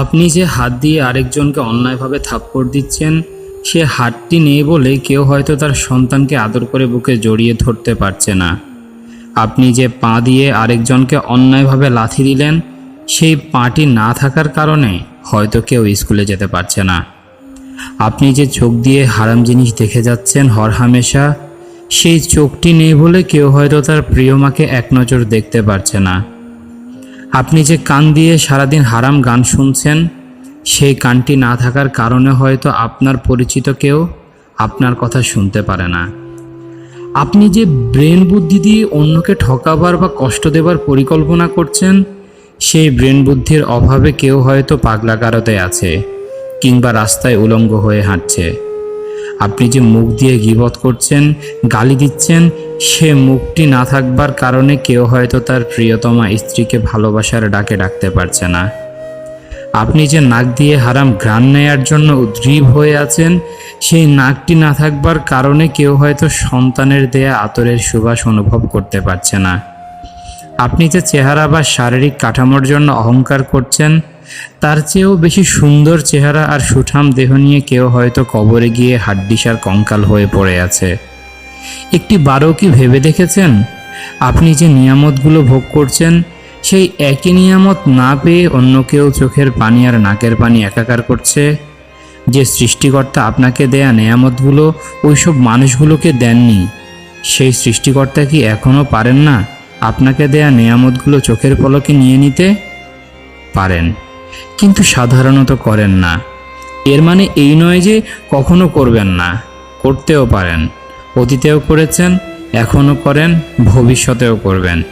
আপনি যে হাত দিয়ে আরেকজনকে অন্যায়ভাবে থাপ্পড় দিচ্ছেন, সে হাতটি নেই বলে কেউ হয়তো তার সন্তানকে আদর করে বুকে জড়িয়ে ধরতে পারছে না। আপনি যে পা দিয়ে আরেকজনকে অন্যায়ভাবে লাথি দিলেন, সেই পাটি না থাকার কারণে হয়তো কেউ স্কুলে যেতে পারছে না। আপনি যে চোখ দিয়ে হারাম জিনিস দেখে যাচ্ছেন, হরহামেশা, সেই চোখটি নেই বলে কেউ হয়তো তার প্রিয় মাকে এক নজর দেখতে পারছে না। আপনি যে কান দিয়ে সারাদিন হারাম গান শুনছেন, সেই কানটি না থাকার কারণে হয়তো আপনার পরিচিত কেউ আপনার কথা শুনতে পারে না। আপনি যে ব্রেন বুদ্ধি দিয়ে অন্যকে ঠকাবার বা কষ্ট দেবার পরিকল্পনা করছেন, সেই ব্রেন বুদ্ধির অভাবে কেউ হয়তো পাগলাগারতে আছে কিংবা রাস্তায় উলঙ্গ হয়ে হাঁটছে। আপনি যে মুখ দিয়ে গিবত করছেন, গালি দিচ্ছেন, সে মুখটি না থাকবার কারণে কেউ হয়তো তার প্রিয়তমা স্ত্রীকে ভালোবাসার ডাকে ডাকতে পারছে না। আপনি যে নাক দিয়ে হারাম ঘ্রাণ নেয়ার জন্য উদ্গ্রীব হয়ে আছেন, সেই নাকটি না থাকবার কারণে কেউ হয়তো সন্তানের দেয়া আতরের সুবাস অনুভব করতে পারছে না। আপনি যে চেহারা বা শারীরিক কাঠামোর জন্য অহংকার করছেন তার চেয়েও বেশি সুন্দর চেহারা আর সুঠাম দেহ নিয়ে কেউ হয়তো কবরে গিয়ে হাড্ডিসার কঙ্কাল হয়ে পড়ে আছে। একটি বারও কি ভেবে দেখেছেন? আপনি যে নিয়ামতগুলো ভোগ করছেন, সেই একই নিয়ামত না পেয়ে অন্য কেউ চোখের পানি আর নাকের পানি একাকার করছে? যে সৃষ্টিকর্তা আপনাকে দেয়া নেয়ামতগুলো, ওইসব মানুষগুলোকে দেননি। সেই সৃষ্টিকর্তা কি এখনও পারেন না আপনাকে দেয়া নেয়ামতগুলো চোখের পলকে নিয়ে নিতে? পারেন। কিন্তু সাধারণত করেন না। এর মানে এই নয় যে কখনো করবেন না, করতেও পারেন। অতীতেও করেছেন, এখনও করেন, ভবিষ্যতেও করবেন।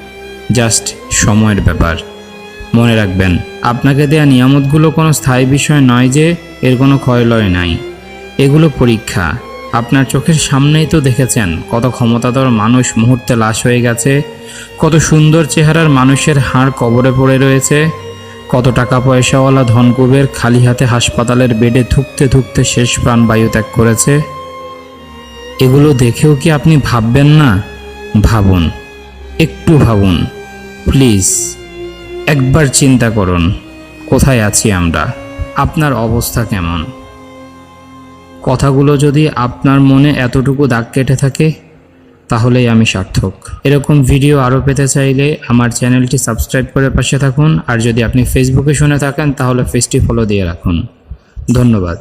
জাস্ট সময়ের ব্যাপার। মনে রাখবেন, আপনাকে দেয়া নিয়ামতগুলো কোনো স্থায়ী বিষয় নয় যে এর কোনো ক্ষয়লয় নাই। এগুলো পরীক্ষা। আপনার চোখের সামনেই তো দেখেছেন, কত ক্ষমতাধর মানুষ মুহূর্তে লাশ হয়ে গেছে, কত সুন্দর চেহারার মানুষের হাড় কবরে পড়ে রয়েছে কত টাকা পয়সাওয়ালা ধনকুবের খালি হাতে হাসপাতালের বেডে থুকতে থুকতে শেষ প্রাণ বায়ু ত্যাগ করেছে? এগুলো দেখেও কি আপনি ভাববেন না? ভাবুন, একটু ভাবুন, প্লিজ। একবার চিন্তা করুন, কোথায় আছি আমরা? আপনার অবস্থা কেমন? কথাগুলো যদি আপনার মনে এতটুকু দাগ কেটে থাকে তাহলেই আমি সার্থক। এরকম ভিডিও আরও পেতে চাইলে আমার চ্যানেলটি সাবস্ক্রাইব করে পাশে থাকুন, আর যদি আপনি ফেসবুকে শুনে থাকেন, তাহলে ফেসটি ফলো দিয়ে রাখুন। ধন্যবাদ।